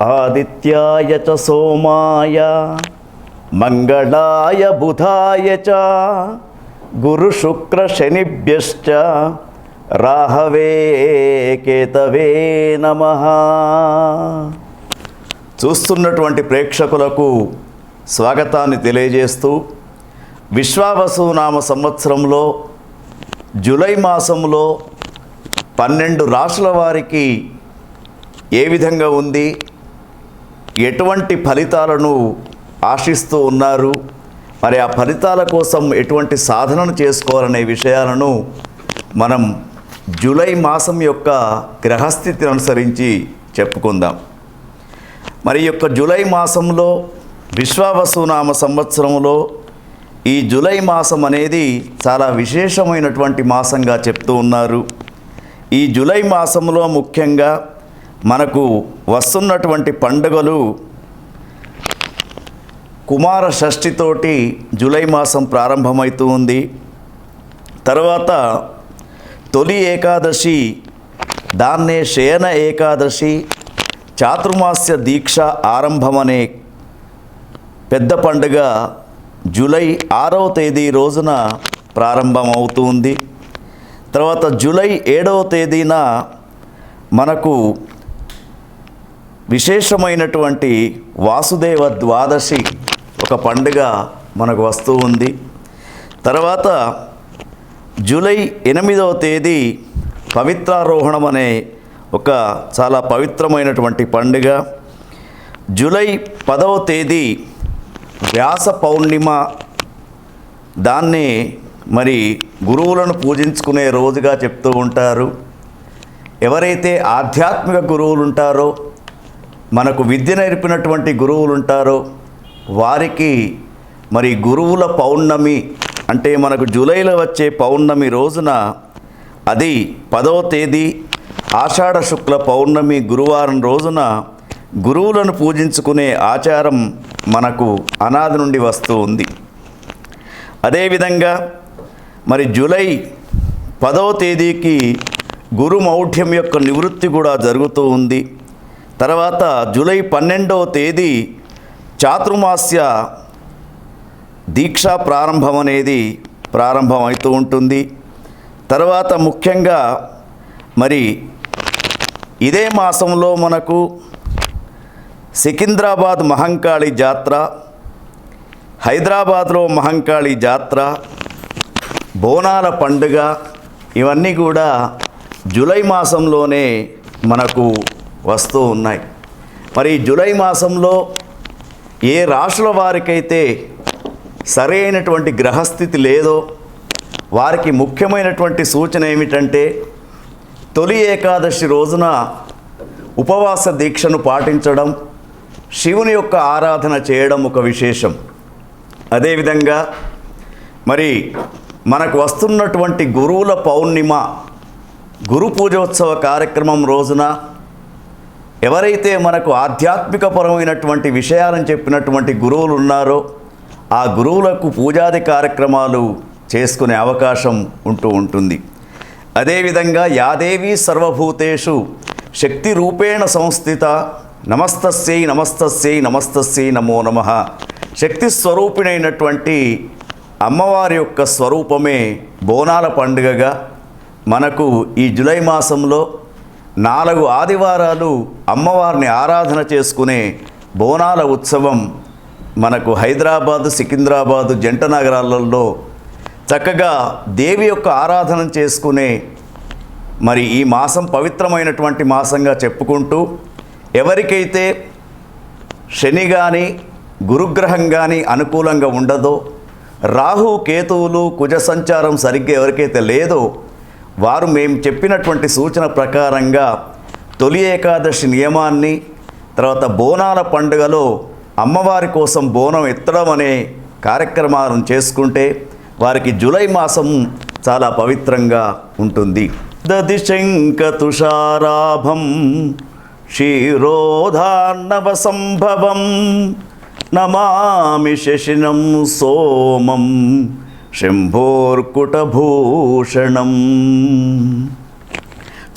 ఆదిత్యాయ చ సోమాయ మంగళాయ బుధాయ చ గురు శుక్ర శనిభ్యశ్చ రాహవే కేతవే నమ చూస్తున్నటువంటి ప్రేక్షకులకు స్వాగతాన్ని తెలియజేస్తూ విశ్వావసు నామ సంవత్సరంలో జూలై మాసంలో పన్నెండు రాసుల వారికి ఏ విధంగా ఉంది? ఎటువంటి ఫలితాలను ఆశిస్తూ ఉన్నారు? మరి ఆ ఫలితాల కోసం ఎటువంటి సాధనను చేసుకోవాలనే విషయాలను మనం జూలై మాసం యొక్క గ్రహస్థితిని అనుసరించి చెప్పుకుందాం. మరి యొక్క జూలై మాసంలో విశ్వావసునామ సంవత్సరంలో ఈ జూలై మాసం అనేది చాలా విశేషమైనటువంటి మాసంగా చెప్తూ ఉన్నారు. ఈ జూలై మాసంలో ముఖ్యంగా మనకు వస్తున్నటువంటి పండుగలు కుమార షష్ఠితోటి జూలై మాసం ప్రారంభమవుతూ ఉంది. తర్వాత తొలి ఏకాదశి దాన్నే శయన ఏకాదశి చాతుర్మాస్య దీక్ష ఆరంభమనే పెద్ద పండుగ జూలై ఆరవ తేదీ రోజున ప్రారంభమవుతుంది తర్వాత జూలై ఏడవ తేదీన మనకు విశేషమైనటువంటి వాసుదేవ ద్వాదశి ఒక పండుగ మనకు వస్తూ ఉంది. తర్వాత జూలై ఎనిమిదవ తేదీ పవిత్రారోహణం అనే ఒక చాలా పవిత్రమైనటువంటి పండుగ. జూలై పదవ తేదీ వ్యాస పౌర్ణిమ. దాన్ని మరి గురువులను పూజించుకునే రోజుగా చెప్తూ ఉంటారు. ఎవరైతే ఆధ్యాత్మిక గురువులు ఉంటారో మనకు విద్య నేర్పినటువంటి గురువులు ఉంటారో వారికి మరి గురువుల పౌర్ణమి అంటే మనకు జూలైలో వచ్చే పౌర్ణమి రోజున అది పదవ తేదీ ఆషాఢ శుక్ల పౌర్ణమి గురువారం రోజున గురువులను పూజించుకునే ఆచారం మనకు అనాది నుండి వస్తూ ఉంది. అదేవిధంగా మరి జూలై పదవ తేదీకి గురు మౌఢ్యం యొక్క నివృత్తి కూడా జరుగుతూ ఉంది. తర్వాత జూలై పన్నెండవ తేదీ చాతుర్మాస్య దీక్షా ప్రారంభం అనేది ప్రారంభం అవుతూ ఉంటుంది. తర్వాత ముఖ్యంగా మరి ఇదే మాసంలో మనకు సికింద్రాబాద్ మహంకాళి జాత్ర హైదరాబాద్లో మహంకాళి జాత్ర బోనాల పండుగ ఇవన్నీ కూడా జూలై మాసంలోనే మనకు వస్తూ ఉన్నాయి. మరి జూలై మాసంలో ఏ రాశుల వారికైతే సరైనటువంటి గ్రహస్థితి లేదో వారికి ముఖ్యమైనటువంటి సూచన ఏమిటంటే తొలి ఏకాదశి రోజున ఉపవాస దీక్షను పాటించడం శివుని యొక్క ఆరాధన చేయడం ఒక విశేషం. అదేవిధంగా మరి మనకు వస్తున్నటువంటి గురువుల పౌర్ణిమ గురు పూజోత్సవ కార్యక్రమం రోజున ఎవరైతే మనకు ఆధ్యాత్మికపరమైనటువంటి విషయాలను చెప్పినటువంటి గురువులు ఉన్నారో ఆ గురువులకు పూజాది కార్యక్రమాలు చేసుకునే అవకాశం ఉంటూ ఉంటుంది. అదేవిధంగా యాదేవి సర్వభూతేషు శక్తి రూపేణ సంస్థిత నమస్తస్యై నమస్తస్యై నమస్తస్యై నమో నమ. శక్తి స్వరూపిణైనటువంటి అమ్మవారి యొక్క స్వరూపమే బోనాల పండుగగా. మనకు ఈ జూలై మాసంలో నాలుగు ఆదివారాలు అమ్మవారిని ఆరాధన చేసుకునే బోనాల ఉత్సవం మనకు హైదరాబాదు సికింద్రాబాదు జంట నగరాలలో చక్కగా దేవి యొక్క ఆరాధన చేసుకునే మరి ఈ మాసం పవిత్రమైనటువంటి మాసంగా చెప్పుకుంటూ ఎవరికైతే శని కానీ గురుగ్రహం కానీ అనుకూలంగా ఉండదో రాహు కేతువులు కుజ సంచారం సరిగ్గా ఎవరికైతే లేదో వారు మేము చెప్పినటువంటి సూచన ప్రకారంగా తొలి ఏకాదశి నియమాన్ని తర్వాత బోనాల పండుగలో అమ్మవారి కోసం బోనం ఎత్తడం అనే కార్యక్రమాలను చేసుకుంటే వారికి జూలై మాసం చాలా పవిత్రంగా ఉంటుంది. దది శంక తుషారాభం క్షీరోధార్ణవ సంభవం నమామి శశినం సోమం శంభోర్కుటభూషణం.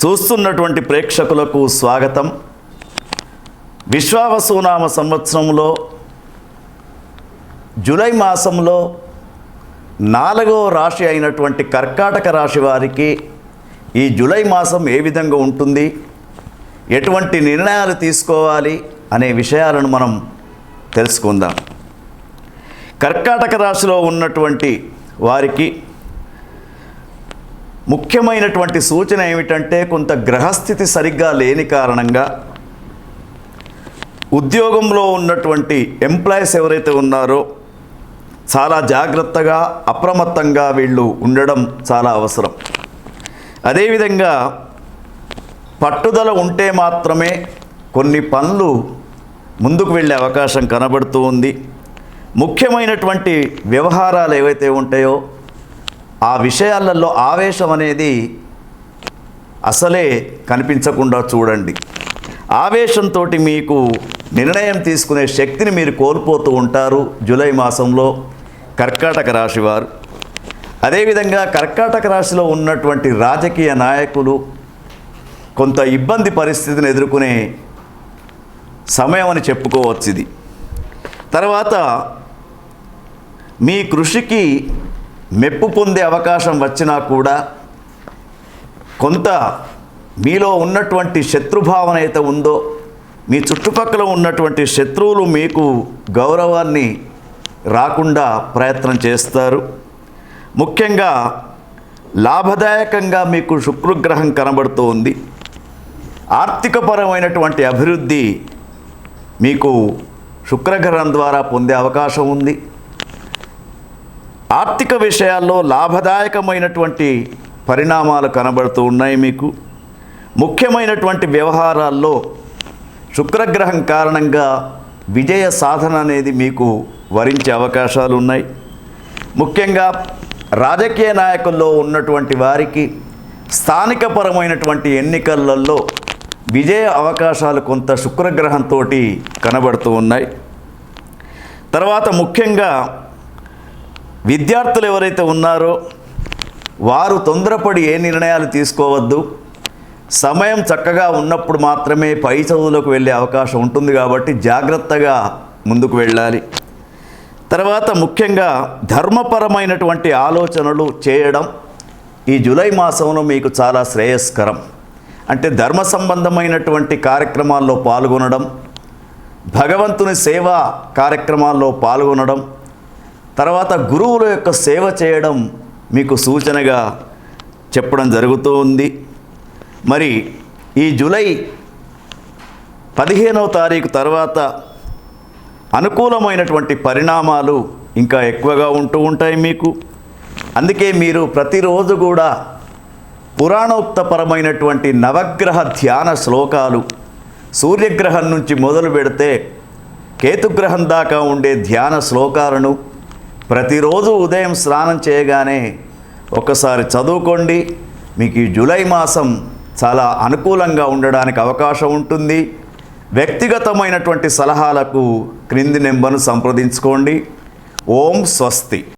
చూస్తున్నటువంటి ప్రేక్షకులకు స్వాగతం. విశ్వావసునామ సంవత్సరంలో జూలై మాసంలో నాలుగో రాశి అయినటువంటి కర్కాటక రాశి వారికి ఈ జూలై మాసం ఏ విధంగా ఉంటుంది? ఎటువంటి నిర్ణయాలు తీసుకోవాలి అనే విషయాలను మనం తెలుసుకుందాం. కర్కాటక రాశిలో ఉన్నటువంటి వారికి ముఖ్యమైనటువంటి సూచన ఏమిటంటే కొంత గ్రహస్థితి సరిగ్గా లేని కారణంగా ఉద్యోగంలో ఉన్నటువంటి ఎంప్లాయీస్ ఎవరైతే ఉన్నారో చాలా జాగ్రత్తగా అప్రమత్తంగా వీళ్ళు ఉండడం చాలా అవసరం. అదేవిధంగా పట్టుదల ఉంటే మాత్రమే కొన్ని పనులు ముందుకు వెళ్ళే అవకాశం కనబడుతూ ఉంది. ముఖ్యమైనటువంటి వ్యవహారాలు ఏవైతే ఉంటాయో ఆ విషయాలలో ఆవేశం అనేది అసలే కనిపించకుండా చూడండి. ఆవేశంతో మీకు నిర్ణయం తీసుకునే శక్తిని మీరు కోల్పోతూ ఉంటారు జూలై మాసంలో కర్కాటక రాశి వారు. అదేవిధంగా కర్కాటక రాశిలో ఉన్నటువంటి రాజకీయ నాయకులు కొంత ఇబ్బంది పరిస్థితిని ఎదుర్కొనే సమయం అని చెప్పుకోవచ్చు ఇది. తర్వాత మీ కృషికి మెప్పు పొందే అవకాశం వచ్చినా కూడా కొంత మీలో ఉన్నటువంటి శత్రుభావన అయితే ఉందో మీ చుట్టుపక్కల ఉన్నటువంటి శత్రువులు మీకు గౌరవాన్ని రాకుండా ప్రయత్నం చేస్తారు. ముఖ్యంగా లాభదాయకంగా మీకు శుక్రగ్రహం కనబడుతూ ఉంది ఆర్థికపరమైనటువంటి అభివృద్ధి మీకు శుక్రగ్రహం ద్వారా పొందే అవకాశం ఉంది. ఆర్థిక విషయాల్లో లాభదాయకమైనటువంటి పరిణామాలు కనబడుతూ ఉన్నాయి మీకు. ముఖ్యమైనటువంటి వ్యవహారాల్లో శుక్రగ్రహం కారణంగా విజయ సాధన అనేది మీకు వరించే అవకాశాలు ఉన్నాయి. ముఖ్యంగా రాజకీయ నాయకుల్లో ఉన్నటువంటి వారికి స్థానికపరమైనటువంటి ఎన్నికలలో విజయ అవకాశాలు కొంత శుక్రగ్రహంతో కనబడుతూ ఉన్నాయి. తర్వాత ముఖ్యంగా విద్యార్థులు ఎవరైతే ఉన్నారో వారు తొందరపడి ఏ నిర్ణయాలు తీసుకోవద్దు. సమయం చక్కగా ఉన్నప్పుడు మాత్రమే పై చదువులకు వెళ్ళే అవకాశం ఉంటుంది కాబట్టి జాగ్రత్తగా ముందుకు వెళ్ళాలి. తర్వాత ముఖ్యంగా ధర్మపరమైనటువంటి ఆలోచనలు చేయడం ఈ జూలై మాసంలో మీకు చాలా శ్రేయస్కరం. అంటే ధర్మ సంబంధమైనటువంటి కార్యక్రమాల్లో పాల్గొనడం భగవంతుని సేవా కార్యక్రమాల్లో పాల్గొనడం తర్వాత గురువుల యొక్క సేవ చేయడం మీకు సూచనగా చెప్పడం జరుగుతూ ఉంది. మరి ఈ జూలై పదిహేనవ తారీఖు తర్వాత అనుకూలమైనటువంటి పరిణామాలు ఇంకా ఎక్కువగా ఉంటూ ఉంటాయి మీకు. అందుకే మీరు ప్రతిరోజు కూడా పురాణోక్తపరమైనటువంటి నవగ్రహ ధ్యాన శ్లోకాలు సూర్యగ్రహం నుంచి మొదలు పెడితే కేతుగ్రహం దాకా ఉండే ధ్యాన శ్లోకాలను ప్రతిరోజు ఉదయం స్నానం చేయగానే ఒకసారి చదువుకోండి. మీకు ఈ జూలై మాసం చాలా అనుకూలంగా ఉండడానికి అవకాశం ఉంటుంది. వ్యక్తిగతమైనటువంటి సలహాలకు క్రింది నెంబర్ను సంప్రదించుకోండి. ఓం స్వస్తి.